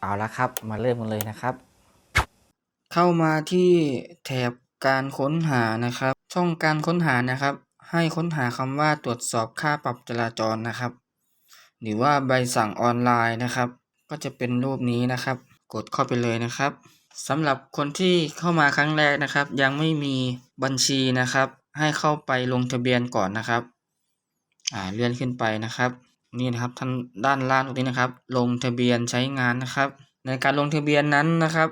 เอาละครับ มาเริ่มกันเลยนะครับ เข้ามาที่แถบการค้นหานะครับ ช่องการค้นหานะครับ ให้ค้นหาคำว่าตรวจสอบค่าปรับจราจรนะครับ หรือว่าใบสั่งออนไลน์นะครับ ก็จะเป็นรูปนี้นะครับ กดเข้าไปเลยนะครับสำหรับคนที่เข้ามาครั้งแรกนะครับ ยังไม่มีบัญชีนะครับ ให้เข้าไปลงทะเบียนก่อนนะครับ อ่าเลื่อนขึ้นไปนะครับ นี่นะครับท่านด้านล่างตรงนี้นะครับ ลงทะเบียนใช้งานนะครับ ในการลงทะเบียนนั้นนะครับ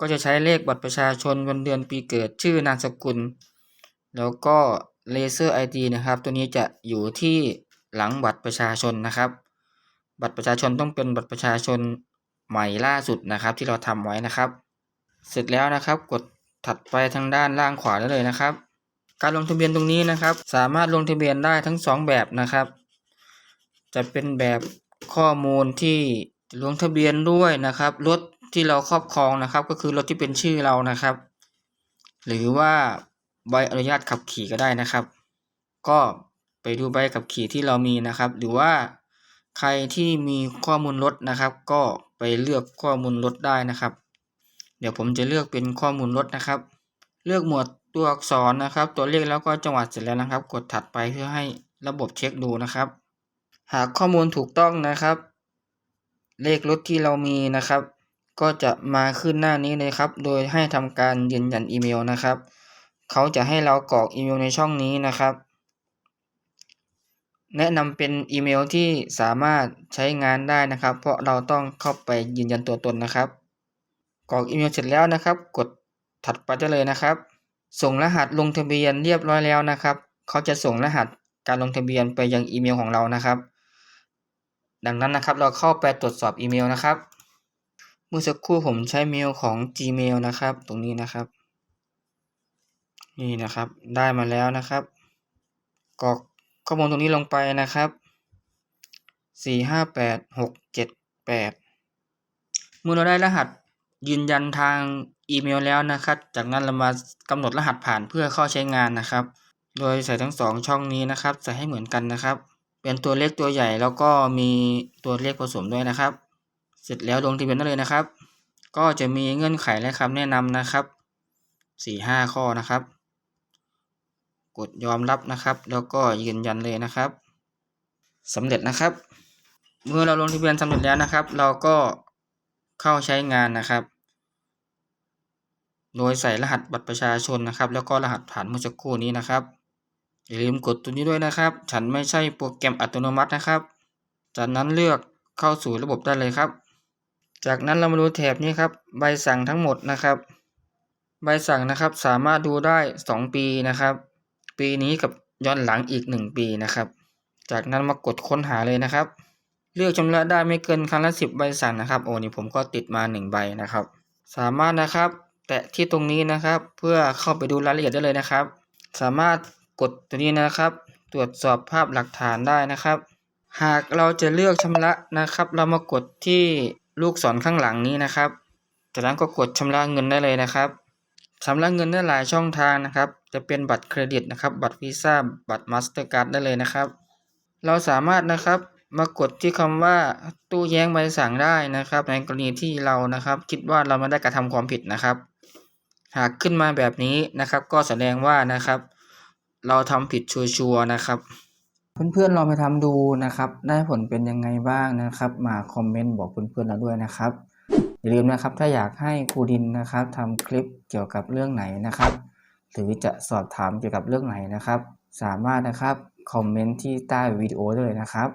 ก็จะใช้เลขบัตรประชาชนวันเดือนปีเกิดชื่อนามสกุล แล้วก็เลเซอร์ ID นะครับ ตัวนี้จะอยู่ที่หลังบัตรประชาชนนะครับ บัตรประชาชนต้องเป็นบัตรประชาชนใหม่ล่าสุดนะครับ ที่เราทำไว้นะครับ เสร็จแล้วนะครับกดถัดไปทางด้านล่างขวาได้เลยนะครับ การลงทะเบียนตรงนี้นะครับ สามารถลงทะเบียนได้ทั้งสองแบบนะครับ จะเป็นแบบข้อมูลที่ลงทะเบียนด้วยนะครับรถที่เราครอบครองนะครับ ก็คือรถที่เป็นชื่อเรานะครับ หรือว่าใบอนุญาตขับขี่ก็ได้นะครับ ก็ไปดูใบขับขี่ที่เรามีนะครับ หรือว่าใครที่มีข้อมูลรถนะครับ ก็ไปเลือกข้อมูลรถได้นะครับ เดี๋ยวผมจะเลือกเป็นข้อมูลรถนะครับ เลือกหมวดตัวอักษรนะครับ ตัวเลขแล้วก็จังหวัดเสร็จแล้วนะครับ กดถัดไปเพื่อให้ระบบเช็คดูนะครับ หากข้อมูลถูกต้องนะครับ เลขรถที่เรามีนะครับ ก็จะมาขึ้นหน้านี้เลยครับ โดยให้ทำการยืนยันอีเมลนะครับ เขาจะให้เรากรอกอีเมลในช่องนี้นะครับ แนะนำเป็นอีเมลที่สามารถใช้งานได้นะครับ เพราะเราต้องเข้าไปยืนยันตัวตนนะครับกรอกอีเมลเสร็จแล้วนะครับ กดถัดไปได้เลยนะครับ ส่งรหัสลงทะเบียนเรียบร้อยแล้วนะครับ เขาจะส่งรหัสการลงทะเบียนไปยังอีเมลของเรานะครับ ดังนั้นนะครับเราเข้าไปตรวจสอบอีเมลนะครับ เมื่อสักครู่ผมใช้เมลของ Gmail นะครับ ตรงนี้นะครับ นี่นะครับ ได้มาแล้วนะครับกรอกข้อมูลตรงนี้ลงไปนะครับสี่ห้าแปดหกเจ็ดแปดเมื่อเราได้รหัสยืนยันทางอีเมลแล้วนะครับ จากนั้นเรามากำหนดรหัสผ่านเพื่อเข้าใช้งานนะครับ โดยใส่ทั้งสองช่องนี้นะครับ ใส่ให้เหมือนกันนะครับ เป็นตัวเลขตัวใหญ่แล้วก็มีตัวเลขผสมด้วยนะครับ เสร็จแล้วลงทะเบียนได้เลยนะครับ ก็จะมีเงื่อนไขและคำแนะนำนะครับสี่ห้าข้อนะครับ กดยอมรับนะครับ แล้วก็ยืนยันเลยนะครับสำเร็จนะครับ เมื่อเราลงทะเบียนสำเร็จแล้วนะครับ เราก็เข้าใช้งานนะครับ โดยใส่รหัสบัตรประชาชนนะครับ แล้วก็รหัสผ่านเมื่อสักครู่นี้นะครับ อย่าลืมกดตัวนี้ด้วยนะครับ ฉันไม่ใช่โปรแกรมอัตโนมัตินะครับ จากนั้นเลือกเข้าสู่ระบบได้เลยครับ จากนั้นเรามาดูแถบนี้ครับ ใบสั่งทั้งหมดนะครับ ใบสั่งนะครับสามารถดูได้ 2 ปีนะครับ ปีนี้กับย้อนหลังอีก 1 ปีนะครับ จากนั้นมากดค้นหาเลยนะครับ เลือกชำระได้ไม่เกินครั้งละ 10 ใบสั่งนะครับ โอ้นี่ผมก็ติดมา 1 ใบนะครับ สามารถนะครับ แตะที่ตรงนี้นะครับ เพื่อเข้าไปดูรายละเอียดได้เลยนะครับ สามารถ กดตัวนี้นะครับ ตรวจสอบภาพหลักฐานได้นะครับ หากเราจะเลือกชำระนะครับ เรามากดที่ลูกศรข้างหลังนี้นะครับจากนั้นก็กดชำระเงินได้เลยนะครับชำระเงินได้หลายช่องทางนะครับ จะเป็นบัตรเครดิตนะครับ บัตรวีซ่าบัตรมาสเตอร์การ์ดได้เลยนะครับ เราสามารถนะครับมากดที่คำว่าตู้แย้งใบสั่งได้นะครับ ในกรณีที่เรานะครับ คิดว่าเราไม่ได้กระทำความผิดนะครับ หากขึ้นมาแบบนี้นะครับ ก็แสดงว่านะครับ เราทำผิดชัวร์ๆนะครับ เพื่อนๆลองไปทำดูนะครับ ได้ผลเป็นยังไงบ้างนะครับ มาคอมเมนต์บอกเพื่อนๆเราด้วยนะครับ อย่าลืมนะครับถ้าอยากให้ครูดินนะครับทำคลิปเกี่ยวกับเรื่องไหนนะครับ หรือจะสอบถามเกี่ยวกับเรื่องไหนนะครับ สามารถนะครับคอมเมนต์ที่ใต้วิดีโอได้เลยนะครับ